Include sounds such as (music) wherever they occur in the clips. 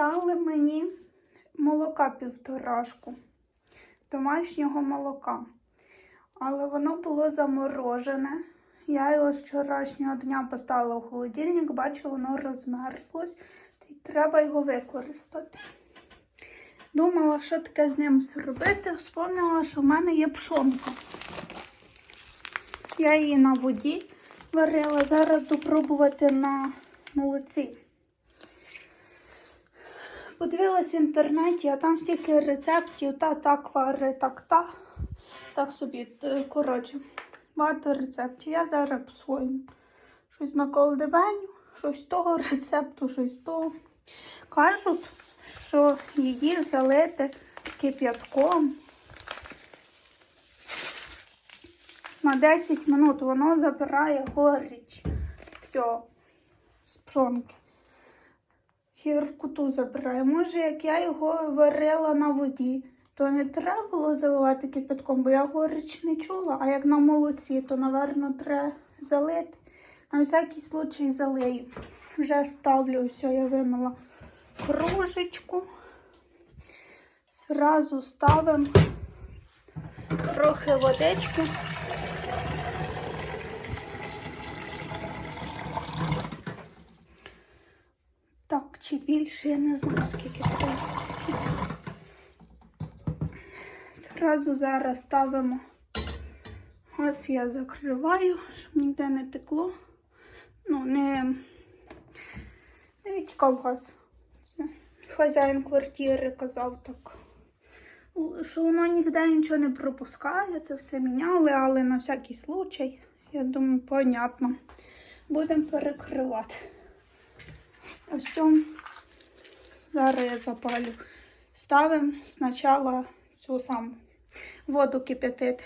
Дали мені молока півторашку, домашнього молока. Але воно було заморожене. Я його з вчорашнього дня поставила в холодильник, бачу, воно розмерзлось, й треба його використати. Думала, що таке з ним зробити, вспомнила, що в мене є пшонка. Я її на воді варила, зараз буду пробувати на молоці. Подивилась в інтернеті, а там стільки рецептів, та так вари, так та. Так собі, коротше, багато рецептів. Я зараз по-своєму. Щось на колдебеню, щось того рецепту, щось того. Кажуть, що її залити кип'ятком. На 10 минут воно забирає горіч з цього, з пшонки. Гіркоту забирає. Може, як я його варила на воді, то не треба було заливати кипятком, бо я горіч не чула. А як на молоці, то, напевно, треба залити. На всякий случай залию. Вже ставлю, все, я вимила кружечку. Зразу ставимо трохи водички. Так, чи більше, я не знаю, скільки треба. Зразу зараз ставимо. Ось я закриваю, щоб ніде не текло. Ну, не, не відтікав газ. Це хазяїн квартири казав так. Що воно ніде нічого не пропускає, це все міняли, але на всякий случай, я думаю, понятно. Будемо перекривати. Ось. Зараз я запалю. Ставимо спочатку цю саму воду кип'ятити.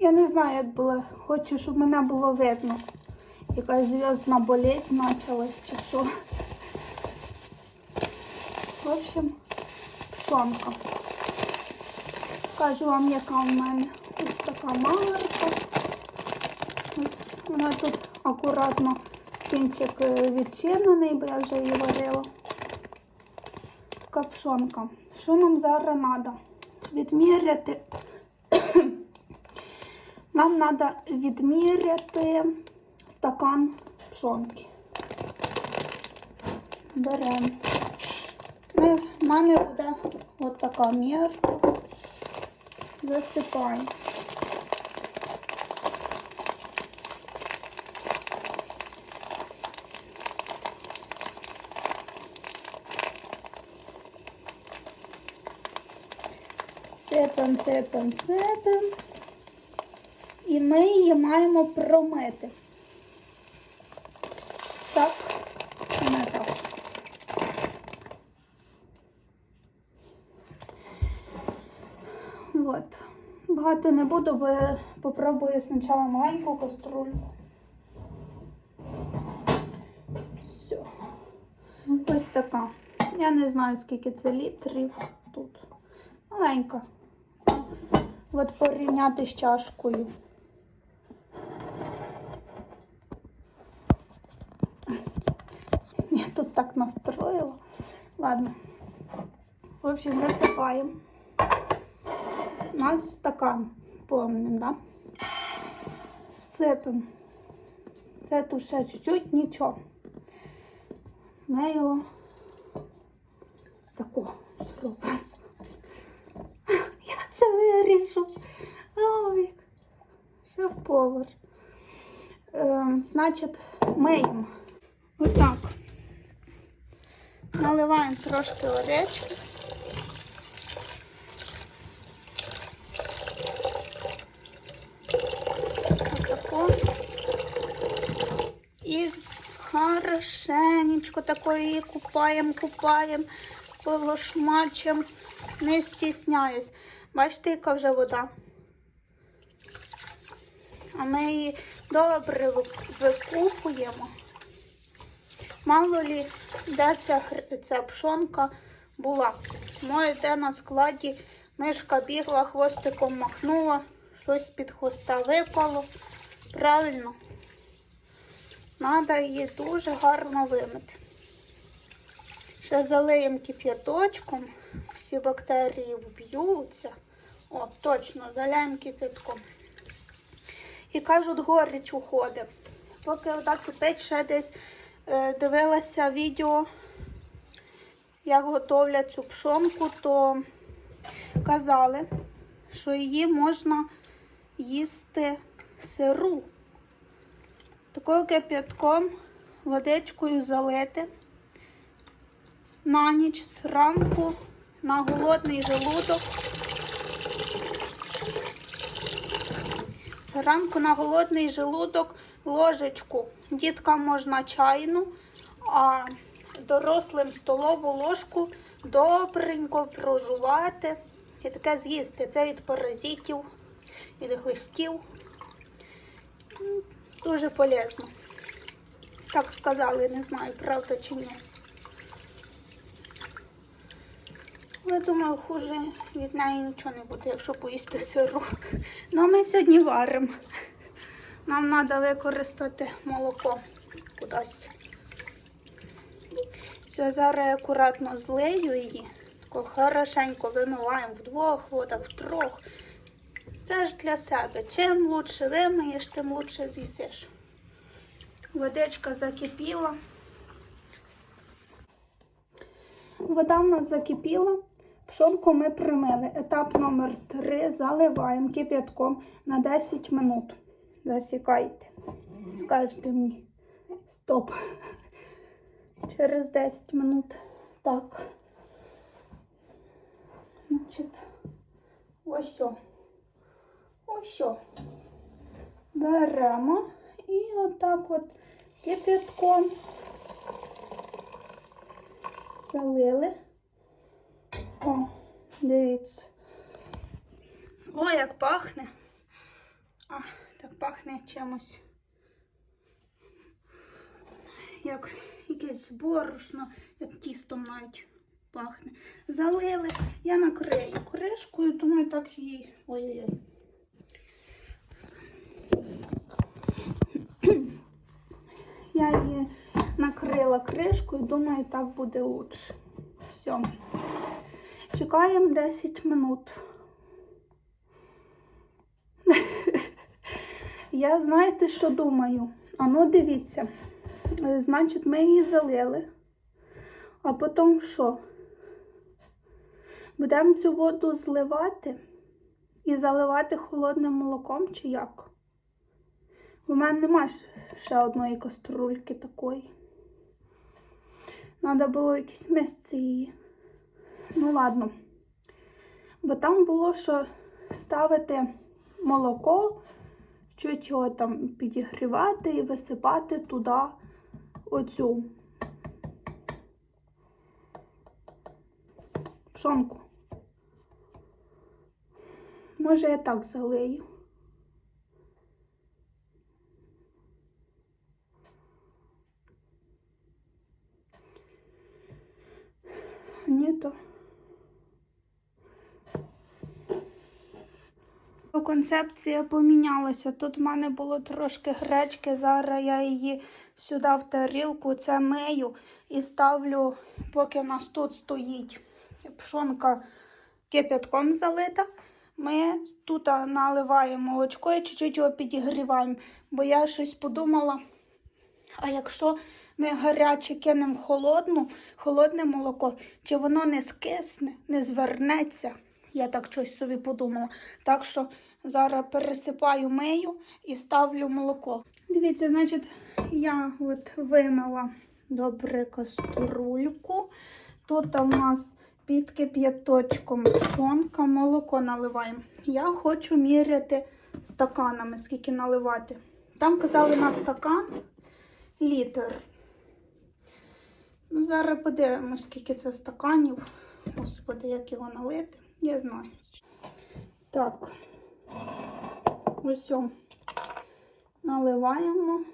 Я не знаю, як було. Хочу, щоб мене було видно. Якась зв'язна болезнь почалась чи що. В общем, пшонка. Кажу вам, яка в мене. Ось така маленька. Ось вона тут акуратно кінчик е, відчинений, бо я вже її варила. Така пшонка. Що нам зараз треба? Відміряти. (coughs) Нам треба відміряти стакан пшонки. Беремо. В мене буде от така мірка. Засипаємо. Сипем, сипем, сипем. І ми її маємо промити. Так, не так. От. Багато не буду, бо я попробую спочатку маленьку каструльку. Все. Ось така. Я не знаю, скільки це літрів тут. Маленька. От порівняти з чашкою. Я тут так настроила. Ладно. В общем, засыпаем. У нас стакан повним, да? Сипемо. Це тут ще чуть-чуть, нічого. Ми його тако зробимо. Вирішу. Ой, шеф-повар. Е, значить, миємо. Отак. Наливаємо трошки оречки. Отако. І хорошенечко такої купаємо, купаємо, полошмачем, не стісняюсь. Бачите, яка вже вода? А ми її добре викупуємо. Мало лі, де ця, ця пшонка була. Може, де на складі мишка бігла, хвостиком махнула, щось під хвоста випало. Правильно. Треба її дуже гарно вимити. Ще залиємо кип'яточком, всі бактерії вб'ються. О, точно, заляємо кип'ятком. І кажуть, горіч уходить. Поки отак кипить, ще десь е, дивилася відео, як готовлять цю пшонку, то казали, що її можна їсти сиру. Такою кип'ятком водичкою залити на ніч зранку на голодний желудок. Зранку на голодний желудок ложечку. Діткам можна чайну, а дорослим столову ложку добренько прожувати і таке з'їсти. Це від паразитів, від глистів. Дуже полезно. Так сказали, не знаю, правда чи ні. Але думаю, хуже від неї нічого не буде, якщо поїсти сиру. Ну, ми сьогодні варимо. Нам треба використати молоко кудись. Все, зараз я акуратно злию її. Тако хорошенько вимиваємо в двох водах, в трьох. Це ж для себе. Чим лучше вимиєш, тим лучше з'їсиш. Водичка закипіла. Вода в нас закипіла. Пшонку ми примили. Етап номер 3 заливаємо кип'ятком на 10 минут. Засікайте. Скажете мені. Стоп. Через 10 минут. Так. Значить, ось. о. Ось. о. Беремо і отак от кип'ятком залили. О, дивіться. О, як пахне. А, так пахне чимось. Як якесь борошно, як тістом навіть пахне. Залили. Я накрию кришкою, думаю, так її. Ой-ой-ой. Я її накрила кришкою, думаю, так буде лучше. Все. Чекаємо 10 минут. (laughs) Я знаєте, що думаю? А ну дивіться. Е, Значить, ми її залили. А потім що? Будемо цю воду зливати і заливати холодним молоком чи як? У мене немає ще одної каструльки такої. Треба було якесь місце її. Ну, ладно. Бо там було, що ставити молоко, чуть його там підігрівати і висипати туди оцю пшонку. Може, я так залию. Ні, то. Концепція помінялася. Тут в мене було трошки гречки. Зараз я її сюди в тарілку, це мию і ставлю, поки в нас тут стоїть пшонка кип'ятком залита. Ми тут наливаємо молочко і чуть-чуть його підігріваємо. Бо я щось подумала. А якщо ми гаряче кинемо холодну, холодне молоко, чи воно не скисне, не звернеться? Я так щось собі подумала. Так що зараз пересипаю мию і ставлю молоко. Дивіться, значить, я от вимила добре каструльку. Тут у нас під кип'яточком пшонка, молоко наливаємо. Я хочу міряти стаканами, скільки наливати. Там казали на стакан літр. Ну, зараз подивимось, скільки це стаканів. Господи, як його налити. Я знаю. Так. Ось наливаємо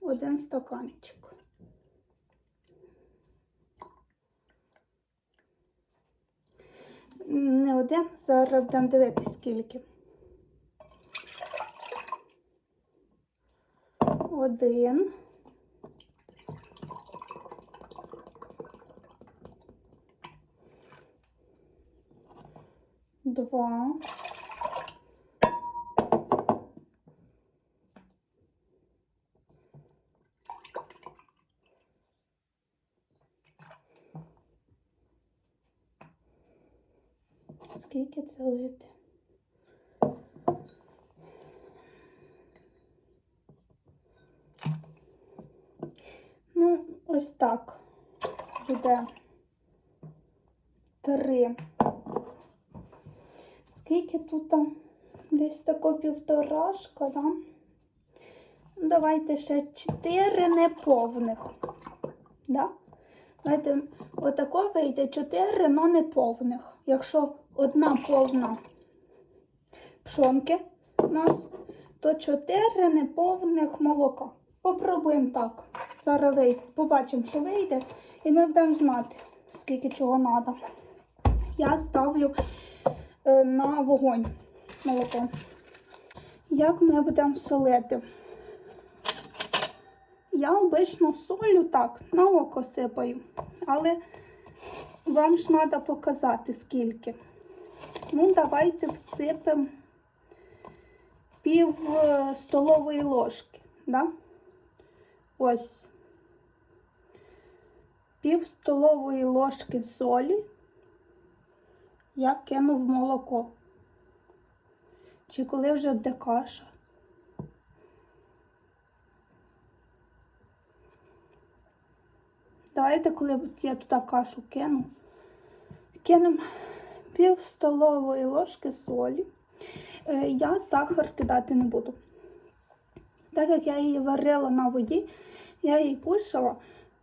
один стаканчик. Не один, зараз будемо дивитися скільки. Один. Два. Скільки це? Ну, ось так буде три. Скільки тут? там? Десь тако півторашка, да? Ну, Давайте ще чотири неповних. Да? Давайте отако вийде чотири, але неповних. Якщо одна повна пшонки у нас, то чотири неповних молока. Попробуємо так. Зараз вийде. Побачимо, що вийде, і ми будемо знати, скільки чого треба. Я ставлю е, на вогонь молоко. Як ми будемо солити? Я обично солю так, на око сипаю, але вам ж треба показати скільки. Ну, давайте всипемо пів е, столової ложки. Да? Ось. Пів столової ложки солі я кину в молоко. Чи коли вже буде каша. Давайте, коли я туди кашу кину, кинемо пів столової ложки солі. Е, Я сахар кидати не буду. Так як я її варила на воді, я її кушала,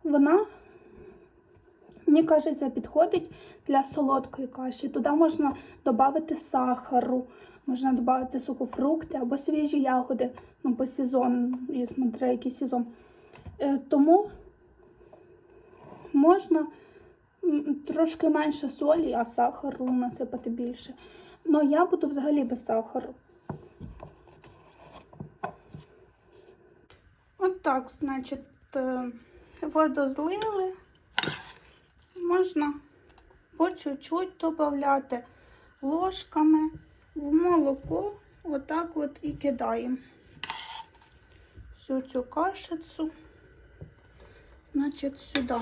вона, мені кажеться, підходить для солодкої каші. Туди можна додати сахару, можна додати сухофрукти або свіжі ягоди, ну, по сезону, який сезон. Е, Тому можна трошки менше солі, а сахару насипати більше. Ну я буду взагалі без сахару. От так, значить, е, воду злили. Можна по чуть-чуть додати ложками в молоко. Отак от і кидаємо всю цю кашицю, значить, сюди.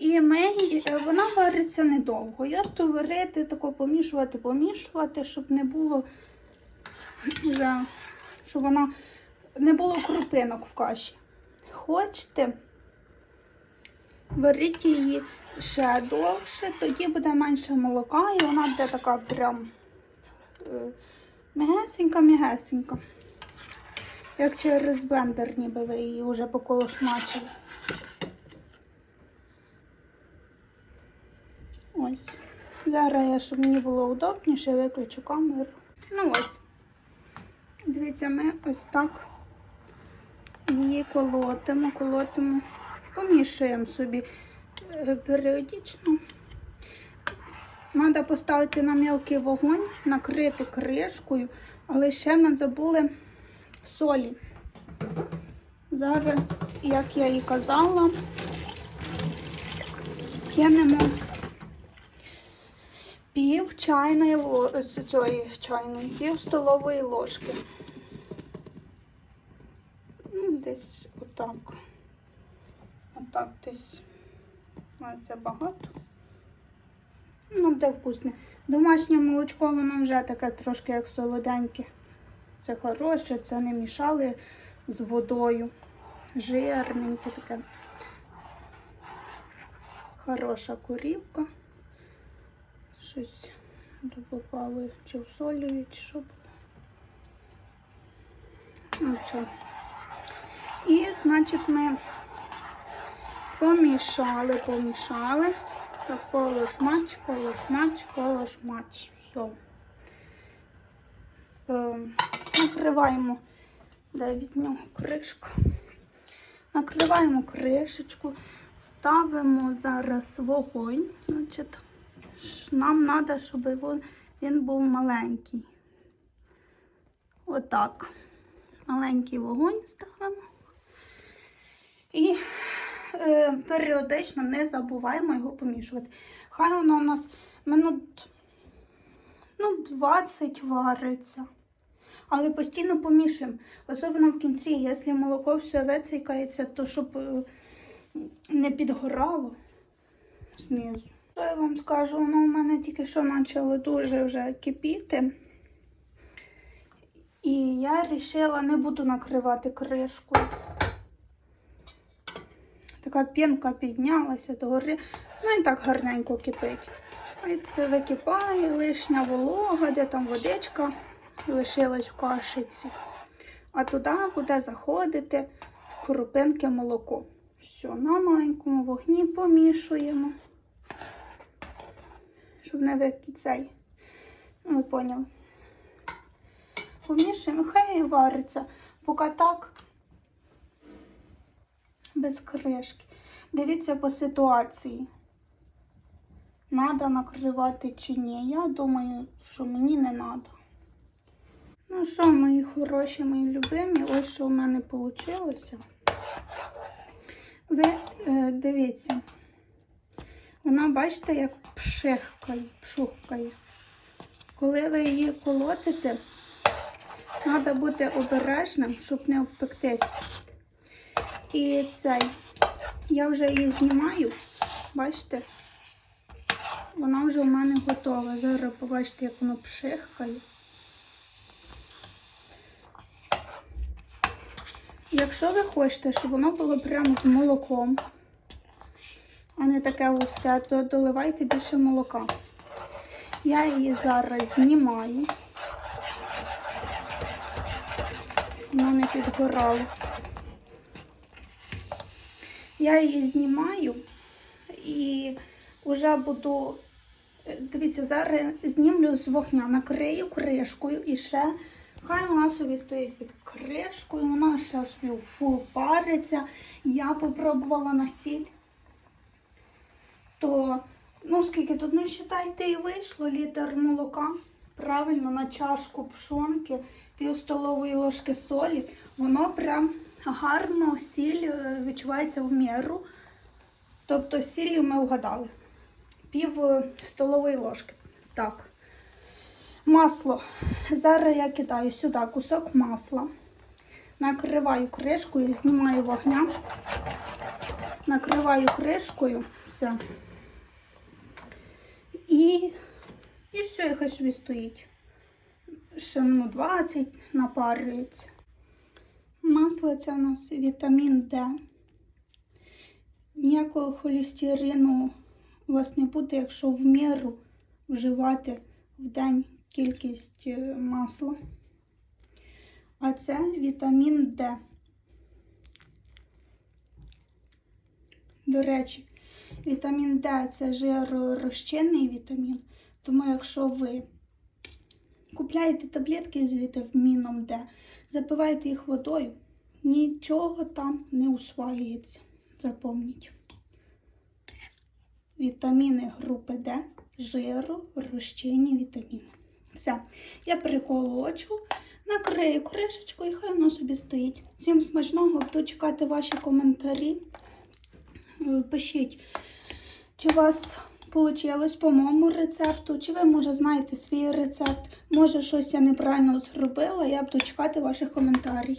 І ми, е, вона вариться недовго. Я буду варити, тако помішувати, помішувати, щоб не було вже, щоб вона не було крупинок в каші. Хочете, варіть її ще довше, тоді буде менше молока, і вона буде така прям е, м'ягесенька-м'ягесенька. Як через блендер, ніби ви її вже поколошмачили. Ось. Зараз я, щоб мені було удобніше, виключу камеру. Ну ось. Дивіться, ми ось так її колотимо, колотимо, помішуємо собі е, періодично. Треба поставити на м'який вогонь, накрити кришкою, але ще ми забули солі. Зараз, як я і казала, кинемо пів чайної ло... цієї чайної, пів столової ложки. Ну, Десь отак. Отак десь. Це багато. Ну, буде вкусне. Домашнє молочко, воно вже таке трошки як солоденьке. Це хороше, це не мішали з водою. Жирненьке таке. Хороша корівка. Щось попало чи в солі, чи що було. Ну, що. І, значить, ми помішали, помішали. Так, полошмач, полошмач, полошмач. Все. Ем, накриваємо, де від нього кришка. Накриваємо кришечку, ставимо зараз вогонь. Значить, нам треба, щоб він, був маленький. Отак. Маленький вогонь ставимо. І е, періодично не забуваємо його помішувати. Хай воно у нас минут ну, 20 вариться. Але постійно помішуємо. Особливо в кінці, якщо молоко все вицикається, то щоб е, не підгорало знизу. Що я вам скажу, воно у мене тільки що почало дуже вже кипіти. І я вирішила не буду накривати кришкою. Така пінка піднялася догори. Ну і так гарненько кипить. І це википає, лишня волога, де там водичка лишилась в кашиці. А туди буде заходити крупинки молоко. Все, на маленькому вогні помішуємо. Щоб не вики цей. Ну, ви поняли. Помішуємо, хай вариться. Поки так, без кришки. Дивіться по ситуації. Надо накривати чи ні. Я думаю, що мені не треба. Ну що, мої хороші, мої любимі, ось що в мене вийшло. Ви е, дивіться, вона, бачите, як пшихкає, пшухкає. Коли ви її колотите, треба бути обережним, щоб не обпектись. І цей, я вже її знімаю, бачите? Вона вже у мене готова. Зараз побачите, як воно пшихкає. Якщо ви хочете, щоб воно було прямо з молоком, а не таке густе, то доливайте більше молока. Я її зараз знімаю. Воно не підгорало. Я її знімаю і вже буду. е, Дивіться, зараз знімлю з вогня, накрию кришкою і ще хай вона собі стоїть під кришкою, вона ще собі фу, париться. Я попробувала на сіль. То, ну скільки тут, ну вважайте, і вийшло літр молока. Правильно, на чашку пшонки, пів столової ложки солі. Воно прям гарно сіль е, відчувається в міру. Тобто з сіллю ми вгадали. Пів е, столової ложки. Так. Масло. Зараз я кидаю сюди кусок масла. Накриваю кришкою, знімаю вогня. Накриваю кришкою. Все. І, все, і хай собі стоїть. Ще ну, 20 напарюється. Масло це у нас вітамін Д. Ніякого холестерину у вас не буде, якщо в міру вживати в день кількість е, масла. А це вітамін Д. До речі, вітамін Д це жиророзчинний вітамін. Тому якщо ви купляєте таблетки з вітаміном Д, запивайте їх водою, нічого там не усвоюється. Запомніть. Вітаміни групи Д, жиру, розчинні вітаміни. Все, я переколочу, накрию кришечку і хай воно собі стоїть. Всім смачного, буду чекати ваші коментарі. Пишіть, чи у вас вийшло по моєму рецепту, чи ви, може, знаєте свій рецепт, може, щось я неправильно зробила. Я буду чекати ваших коментарів.